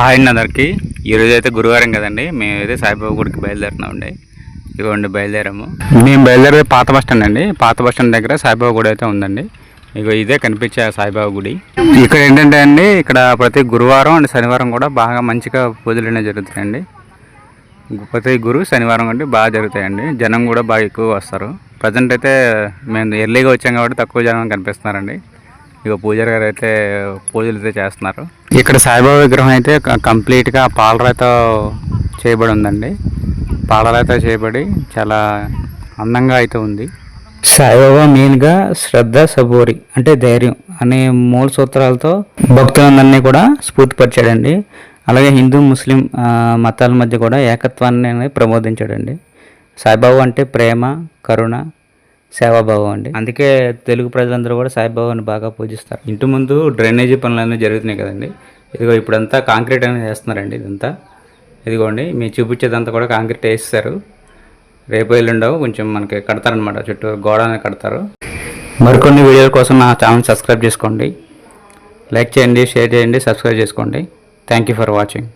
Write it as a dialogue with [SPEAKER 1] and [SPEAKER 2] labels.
[SPEAKER 1] Hi అండి అందరికీ. ఈరోజు అయితే గురువారం కదండి. మేమైతే సాయిబాబా గుడికి బయలుదేరుతున్నామండి. ఇదిగోండి బయలుదేరాము. మేము బయలుదేరేది పాత బస్ స్టాండ్ అండి. పాత బస్ స్టాండ్ దగ్గర సాయిబాబా గుడి అయితే ఉందండి. ఇగో ఇదే కనిపించే సాయిబాబా గుడి. ఇక్కడ ఏంటంటే అండి ఇక్కడ ప్రతి గురువారం అండ్ శనివారం కూడా బాగా మంచిగా పూజలు అనేవి జరుగుతాయండి. ప్రతి గురు శనివారం అంటే బాగా జరుగుతాయండి. జనం కూడా బాగా ఎక్కువ వస్తారు. ప్రజెంట్ అయితే మేము ఎర్లీగా వచ్చాం కాబట్టి తక్కువ జనం కనిపిస్తున్నారండి. ఇక పూజారి గారు అయితే పూజలు అయితే చేస్తున్నారు. ఇక్కడ సాయిబాబా విగ్రహం అయితే కంప్లీట్గా పాలరాయితో చేయబడి ఉందండి. పాలరాయితో చేయబడి చాలా అందంగా అయితే ఉంది. సాయిబాబా మెయిన్గా శ్రద్ధ సబోరి అంటే ధైర్యం అనే మూడు సూత్రాలతో భక్తులందరినీ కూడా స్ఫూర్తిపరిచాడండి. అలాగే హిందూ ముస్లిం మతాల మధ్య కూడా ఏకత్వాన్ని అనేది ప్రబోధించాడండి. సాయిబాబా అంటే ప్రేమ కరుణ సేవాభావం అండి. అందుకే తెలుగు ప్రజలందరూ కూడా సాయిబాబాని బాగా పూజిస్తారు. ఇంటి ముందు డ్రైనేజీ పనులు అనేవి జరుగుతున్నాయి కదండి. ఇదిగో ఇప్పుడంతా కాంక్రీట్ అనేది వేస్తున్నారండి ఇదంతా. ఇదిగోండి మీరు చూపించేదంతా కూడా కాంక్రీట్ వేస్తారు రేపు ఎల్లుండవు కొంచెం మనకి కడతారనమాట చుట్టూ గోడ అనేది కడతారు. మరికొన్ని వీడియోల కోసం నా ఛానల్ సబ్స్క్రైబ్ చేసుకోండి. లైక్ చేయండి షేర్ చేయండి సబ్స్క్రైబ్ చేసుకోండి. Thank you for watching.